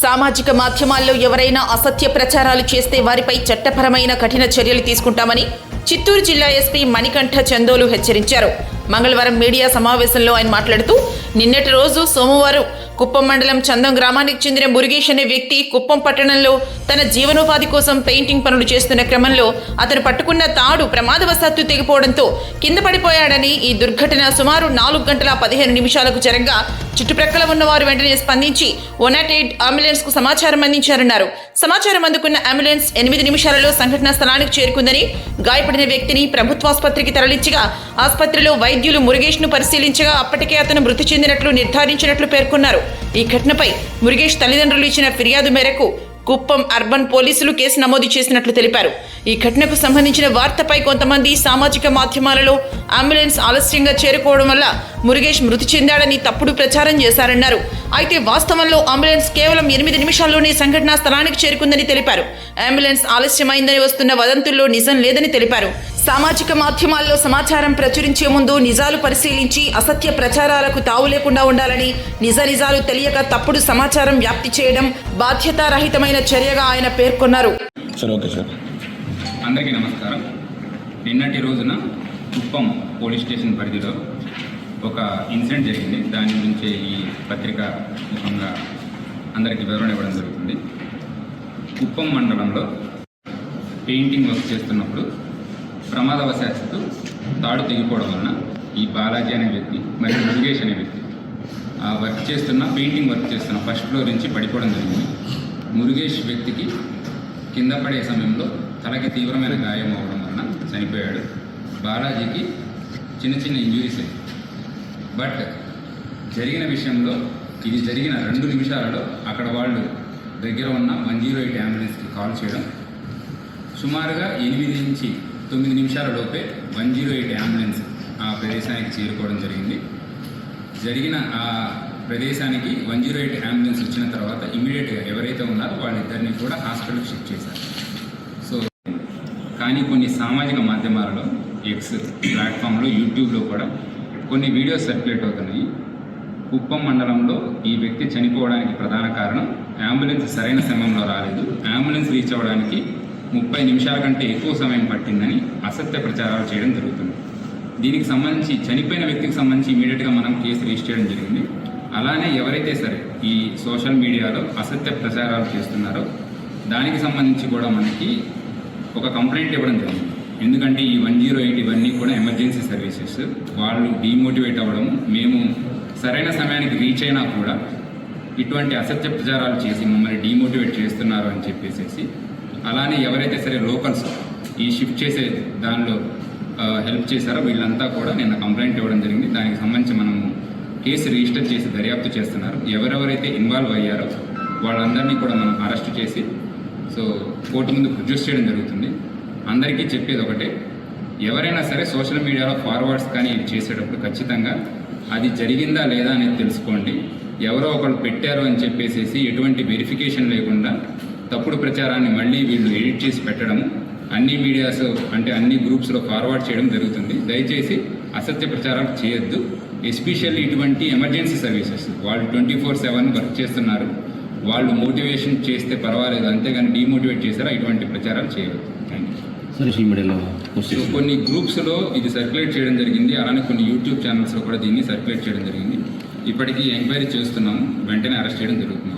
సామాజిక మాధ్యమాల్లో ఎవరైనా అసత్య ప్రచారాలు చేస్తే వారిపై చట్టపరమైన కఠిన చర్యలు తీసుకుంటామని చిత్తూరు జిల్లా ఎస్పీ మణికంఠ చందోలు హెచ్చరించారు. మంగళవారం మీడియా సమావేశంలో ఆయన మాట్లాడుతూ నిన్నటి రోజు సోమవారం కుప్పం మండలం చందం గ్రామానికి చెందిన మురుగేష్ అనే వ్యక్తి కుప్పం పట్టణంలో తన జీవనోపాధి కోసం పెయింటింగ్ పనులు చేస్తున్న క్రమంలో అతను పట్టుకున్న తాడు ప్రమాదవశాత్తు తెగిపోవడంతో కింద పడిపోయాడని ఈ దుర్ఘటన సుమారు నాలుగు గంటల పదిహేను నిమిషాలకు జరగగా చుట్టుప్రక్కల ఉన్న వారు వెంటనే స్పందించి వన్ ఎయిట్ అంబులెన్స్కు సమాచారం అందించారన్నారు. సమాచారం అందుకున్న అంబులెన్స్ ఎనిమిది నిమిషాలలో సంఘటనా స్థలానికి చేరుకుందని గాయపడిన వ్యక్తిని ప్రభుత్వాసుపత్రికి తరలించగా ఆసుపత్రిలో వైద్యులు మురుగేష్ను పరిశీలించగా అప్పటికే అతను మృతి చెందినట్లు నిర్ధారించినట్లు పేర్కొన్నారు. ఈ ఘటనపై మురుగేష్ తల్లిదండ్రులు ఇచ్చిన ఫిర్యాదు మేరకు కుప్పం అర్బన్ పోలీసులు కేసు నమోదు చేసినట్లు తెలిపారు. ఈ ఘటనకు సంబంధించిన వార్తపై కొంతమంది సామాజిక మాధ్యమాలలో అంబులెన్స్ ఆలస్యంగా చేరుకోవడం వల్ల మురుగేష్ మృతి చెందాడని తప్పుడు ప్రచారం చేశారన్నారు. అయితే వాస్తవంలో అంబులెన్స్ కేవలం ఎనిమిది నిమిషాల్లోనే సంఘటనా స్థలానికి చేరుకుందని తెలిపారు. అంబులెన్స్ ఆలస్యమైందని వస్తున్న వదంతుల్లో నిజం లేదని తెలిపారు. సామాజిక మాధ్యమాల్లో సమాచారం ప్రచురించే ముందు నిజాలు పరిశీలించి అసత్య ప్రచారాలకు తావు లేకుండా ఉండాలని నిజ నిజాలు తెలియక తప్పుడు సమాచారం వ్యాప్తి చేయడం బాధ్యతారహితమైన చర్యగా ఆయన పేర్కొన్నారు. Sir okay sir. అందరికీ నమస్కారం. నిన్నటి రోజున కుప్పం పోలీస్ స్టేషన్ పరిధిలో ఒక ఇన్సిడెంట్ జరిగింది. దాని గురించి ఈ పత్రిక ముఖంగా అందరికీ వివరణ ఇవ్వడం జరుగుతుంది. కుప్పం మండలంలో పెయింటింగ్ వర్క్ చేస్తున్నప్పుడు ప్రమాదవశాత్తు తాడు తెగిపోవడం వలన ఈ బాలాజీ అనే వ్యక్తి మరియు మురుగేష్ అనే వ్యక్తి ఆ వర్క్ చేస్తున్న పెయింటింగ్ వర్క్ చేస్తున్న ఫస్ట్ ఫ్లోర్ నుంచి పడిపోవడం జరిగింది. మురుగేష్ వ్యక్తికి కింద పడే సమయంలో తలకి తీవ్రమైన గాయం అవ్వడం వలన చనిపోయాడు. బాలాజీకి చిన్న చిన్న ఇంజురీస్ బట్ జరిగిన విషయంలో ఇది జరిగిన రెండు నిమిషాలలో అక్కడ వాళ్ళు దగ్గర ఉన్న వన్ జీరో ఎయిట్ అంబులెన్స్కి కాల్ చేయడం సుమారుగా ఎనిమిది నుంచి తొమ్మిది నిమిషాల లోపే వన్ జీరో ఎయిట్ అంబులెన్స్ ఆ ప్రదేశానికి చేరుకోవడం జరిగింది. జరిగిన ఆ ప్రదేశానికి వన్ జీరో ఎయిట్ అంబులెన్స్ వచ్చిన తర్వాత ఇమీడియట్గా ఎవరైతే ఉన్నారో వాళ్ళిద్దరిని కూడా హాస్పిటల్కి షిఫ్ట్ చేశారు. సో కానీ కొన్ని సామాజిక మాధ్యమాలలో ఎక్స్ ప్లాట్ఫామ్లో యూట్యూబ్లో కూడా కొన్ని వీడియోస్ సర్క్యులేట్ అవుతున్నాయి. కుప్పం మండలంలో ఈ వ్యక్తి చనిపోవడానికి ప్రధాన కారణం అంబులెన్స్ సరైన సమయంలో రాలేదు. అంబులెన్స్ రీచ్ అవ్వడానికి ముప్పై నిమిషాల కంటే ఎక్కువ సమయం పట్టిందని అసత్య ప్రచారాలు చేయడం జరుగుతుంది. దీనికి సంబంధించి చనిపోయిన వ్యక్తికి సంబంధించి ఇమీడియట్గా మనం కేసు రిజిస్టర్ చేయడం జరిగింది. అలానే ఎవరైతే సరే ఈ సోషల్ మీడియాలో అసత్య ప్రచారాలు చేస్తున్నారో దానికి సంబంధించి కూడా మనకి ఒక కంప్లైంట్ ఇవ్వడం జరిగింది. ఎందుకంటే ఈ వన్ జీరో ఎయిట్ ఇవన్నీ కూడా ఎమర్జెన్సీ సర్వీసెస్. వాళ్ళు డీమోటివేట్ అవ్వడం మేము సరైన సమయానికి రీచ్ అయినా కూడా ఇటువంటి అసత్య ప్రచారాలు చేసి మమ్మల్ని డీమోటివేట్ చేస్తున్నారు అని చెప్పేసి అలానే ఎవరైతే సరే లోకల్స్ ఈ షిఫ్ట్ చేసే దానిలో హెల్ప్ చేశారో వీళ్ళంతా కూడా నిన్న కంప్లైంట్ ఇవ్వడం జరిగింది. దానికి సంబంధించి మనము కేసు రిజిస్టర్ చేసి దర్యాప్తు చేస్తున్నారు. ఎవరెవరైతే ఇన్వాల్వ్ అయ్యారో వాళ్ళందరినీ కూడా మనం అరెస్ట్ చేసి సో కోర్టు ముందు ప్రొడ్యూస్ చేయడం జరుగుతుంది. అందరికీ చెప్పేది ఒకటే ఎవరైనా సరే సోషల్ మీడియాలో ఫార్వర్డ్స్ కానీ ఇది చేసేటప్పుడు ఖచ్చితంగా అది జరిగిందా లేదా అనేది తెలుసుకోండి. ఎవరో ఒకరు పెట్టారు అని చెప్పేసేసి ఎటువంటి వెరిఫికేషన్ లేకుండా తప్పుడు ప్రచారాన్ని మళ్ళీ వీళ్ళు ఎడిట్ చేసి పెట్టడం అన్ని మీడియాస్ అంటే అన్ని గ్రూప్స్లో ఫార్వర్డ్ చేయడం జరుగుతుంది. దయచేసి అసత్య ప్రచారాలు చేయొద్దు. ఎస్పెషల్లీ ఇటువంటి ఎమర్జెన్సీ సర్వీసెస్ వాళ్ళు ట్వంటీ ఫోర్ సెవెన్ వర్క్ చేస్తున్నారు. వాళ్ళు మోటివేషన్ చేస్తే పర్వాలేదు. అంతేగాని డీమోటివేట్ చేశారా? ఇటువంటి ప్రచారాలు చేయవద్దు సో కొన్ని గ్రూప్స్లో ఇది సర్క్యులేట్ చేయడం జరిగింది. అలానే కొన్ని యూట్యూబ్ ఛానల్స్లో కూడా దీన్ని సర్క్యులేట్ చేయడం జరిగింది. ఇప్పటికీ ఎంక్వైరీ చేస్తున్నాము. వెంటనే అరెస్ట్ చేయడం జరుగుతుంది